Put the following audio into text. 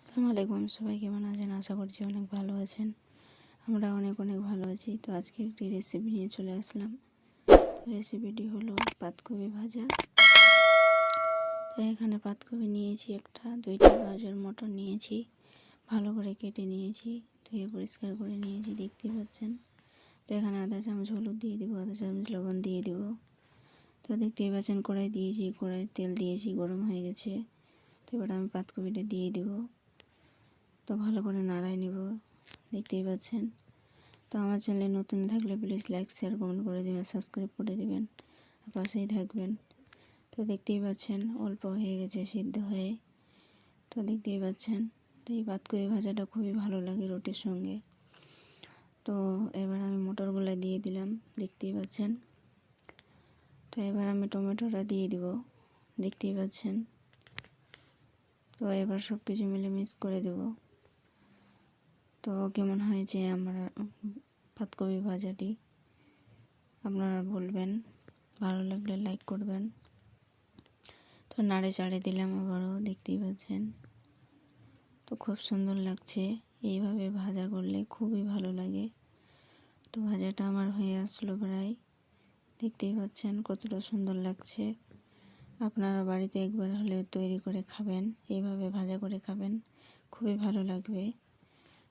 আসসালামু আলাইকুম। সবাই কেমন আছেন? আশা করছি অনেক ভালো আছেন। আমরা অনেক অনেক ভালো আছি। তো আজকে একটি রেসিপি নিয়ে চলে আসলাম। রেসিপিটি হলো পাতকপি ভাজা। তো এখানে পাতকপি নিয়েছি একটা, দুইটা গাজর মটর নিয়েছি। ভালো করে কেটে নিয়েছি, ধুয়ে পরিষ্কার করে নিয়েছি দেখতেই পাচ্ছেন? তো এখানে আধা চামচ হলুদ দিয়ে দিব, আধা চামচ লবণ দিয়ে দিব। তো দেখতেই পাচ্ছেন, কড়াই দিয়েছি কড়াই তেল দিয়েছি, গরম হয়ে গেছে। তো এবার আমি পাতকপিটা দিয়ে দেবো। তো ভালো করে নাড়াই নিব। দেখতেই পাচ্ছেন। তো আমার চ্যানেলে নতুন থাকলে প্লিজ লাইক শেয়ার কমেন্ট করে দেবেন সাবস্ক্রাইব করে দেবেন। পাশেই থাকবেন। তো দেখতেই পাচ্ছেন, অল্প হয়ে গেছে, সিদ্ধ হয়ে। তো দেখতেই পাচ্ছেন, তো এই পাতকপি ভাজাটা খুবই ভালো লাগে রুটির সঙ্গে। তো এবার আমি মটরগুলো দিয়ে দিলাম, দেখতেই পাচ্ছেন। তো এবার আমি টমেটোটা দিয়ে দিব, দেখতেই পাচ্ছেন। তো এবার সব কিছু মিলে মিক্স করে দেবো। তো কেমন হয়েছে আমার পাতকপি ভাজাটি আপনারা বলবেন, ভালো লাগলে লাইক করবেন। তো নাড়ে চাড়ে দিলাম, আবারও দেখতেই পাচ্ছেন। তো খুব সুন্দর লাগছে, এইভাবে ভাজা করলে খুবই ভালো লাগে। তো ভাজাটা আমার হয়ে আসলো প্রায়। দেখতেই পাচ্ছেন কতটা সুন্দর লাগছে। আপনারা বাড়িতে একবার হলে তৈরি করে খাবেন, এইভাবে ভাজা করে খাবেন, খুবই ভালো লাগবে।